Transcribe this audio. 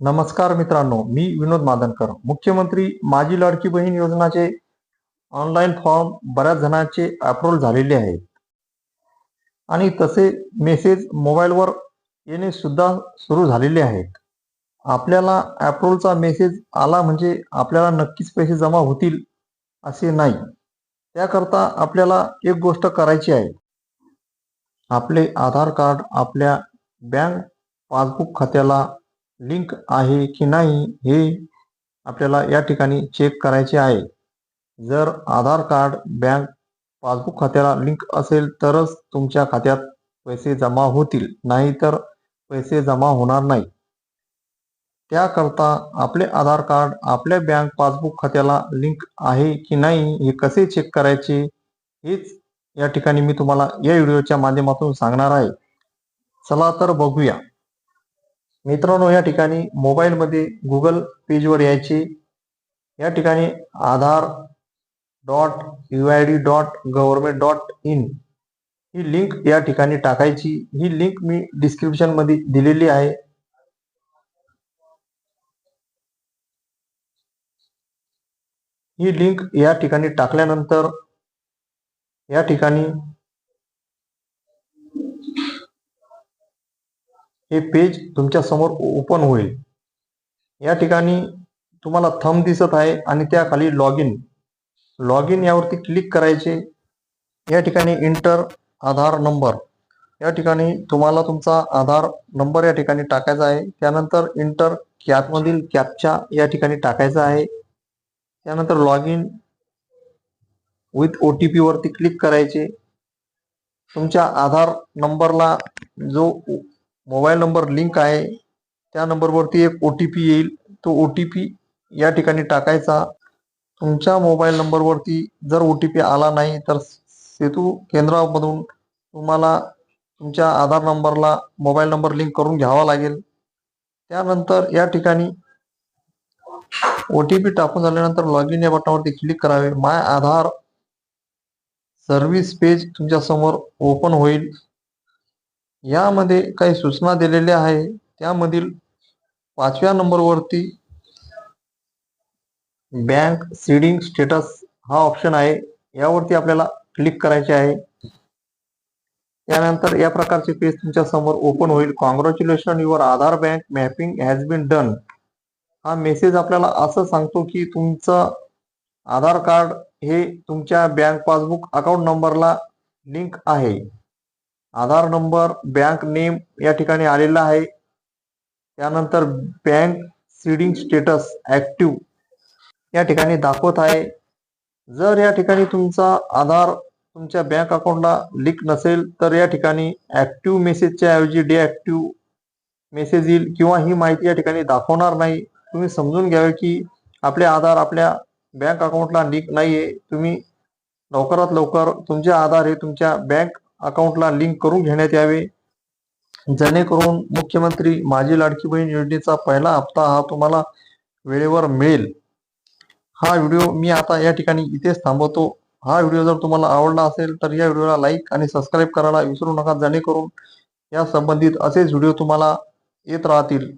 नमस्कार मित्रांनो मी विनोद मादनकर. मुख्यमंत्री माझी लाडकी बहीण योजनाचे ऑनलाईन फॉर्म बऱ्याच जणांचे अप्रूव्हल झालेले आहेत. आणि तसे मेसेज मोबाईलवर येणे सुद्धा सुरू झालेले आहेत. आपल्याला अप्रूव्हलचा मेसेज आला म्हणजे आपल्याला नक्कीच पैसे जमा होतील असे नाही. त्याकरता आपल्याला एक गोष्ट करायची आहे. आपले आधार कार्ड आपल्या बँक पासबुक खात्याला लिंक आहे की नाही हे आपल्याला या ठिकाणी चेक करायचे आहे. जर आधार कार्ड बँक पासबुक खात्याला लिंक असेल तरच तुमच्या खात्यात पैसे जमा होतील नाहीतर पैसे जमा होणार नाही. त्याकरता आपले आधार कार्ड आपल्या बँक पासबुक खात्याला लिंक आहे की नाही हे कसे चेक करायचे हेच या ठिकाणी मी तुम्हाला या व्हिडिओच्या माध्यमातून सांगणार आहे. चला तर बघूया. मित्रांनो या ठिकाणी मोबाईलमध्ये गुगल पेजवर यायचे. या ठिकाणी Aadhaar dot U I D dot government dot in he link या ठिकाणी टाकायची. ही लिंक मी डिस्क्रिप्शनमध्ये दिलेली आहे. ही लिंक या ठिकाणी टाकल्यानंतर या ठिकाणी हे पेज तुमच्यासमोर ओपन होईल. या ठिकाणी तुम्हाला थंब दिसत आहे आणि त्या खाली लॉग इन लॉग इन यावरती क्लिक करायचे. या ठिकाणी इंटर आधार नंबर या ठिकाणी तुम्हाला तुमचा आधार नंबर या ठिकाणी टाकायचा आहे. त्यानंतर इंटर कॅपमधील कॅपच्या या ठिकाणी टाकायचा आहे. त्यानंतर log in with O T पीवरती click करायचे. तुमच्या आधार नंबरला जो मोबाईल नंबर लिंक आहे. त्या नंबरवरती एक ओ टी पी येईल. तो ओ टी पी या ठिकाणी टाकायचा. तुमच्या मोबाईल नंबरवरती जर ओ टी पी आला नाही तर सेतू केंद्रामधून तुम्हाला तुमच्या आधार नंबरला मोबाईल नंबर लिंक करून घ्यावा लागेल. त्यानंतर या ठिकाणी ओ टी पी टाकून झाल्यानंतर लॉग इन या बटनावरती क्लिक करावे. माय आधार सर्व्हिस पेज तुमच्यासमोर ओपन होईल. यामध्ये काही सूचना दिलेल्या आहे. त्यामधील पाचव्या नंबरवरती बँक सीडिंग स्टेटस हा ऑप्शन आहे. यावरती आपल्याला क्लिक करायचे आहे. त्यानंतर या प्रकारचे पेज तुमच्यासमोर ओपन होईल. Congratulation your Aadhaar bank mapping has been done हा मेसेज आपल्याला असं सांगतो की तुमचं आधार कार्ड हे तुमच्या बँक पासबुक अकाउंट नंबरला लिंक आहे. आधार नंबर बँक नेम या ठिकाणी आलेला आहे. त्यानंतर बँक सीडिंग स्टेटस ऍक्टिव्ह या ठिकाणी दाखवत आहे. जर या ठिकाणी तुमचा आधार तुमच्या बँक अकाउंटला लिंक नसेल तर या ठिकाणी ऍक्टिव्ह मेसेजच्या ऐवजी डिऍक्टिव्ह मेसेज येईल किंवा ही माहिती या ठिकाणी दाखवणार नाही. तुम्ही समजून घ्यावे की आपले आधार आपल्या बँक अकाउंटला लिंक नाही आहे तुम्ही लवकरात लवकर तुमचे आधार हे तुमच्या बँक अकाउंटला लिंक करून घेण्यात यावे. जेणेकरून मुख्यमंत्री माझी लाडकी बहीण योजनेचा पहिला हप्ता हा तुम्हाला वेळेवर मिळेल. हा व्हिडिओ मी आता या ठिकाणी इथेच थांबवतो. हा व्हिडिओ जर तुम्हाला आवडला असेल तर या व्हिडिओला लाईक आणि सबस्क्राईब करायला विसरू नका. जेणेकरून या संबंधित असेच व्हिडिओ तुम्हाला येत राहतील.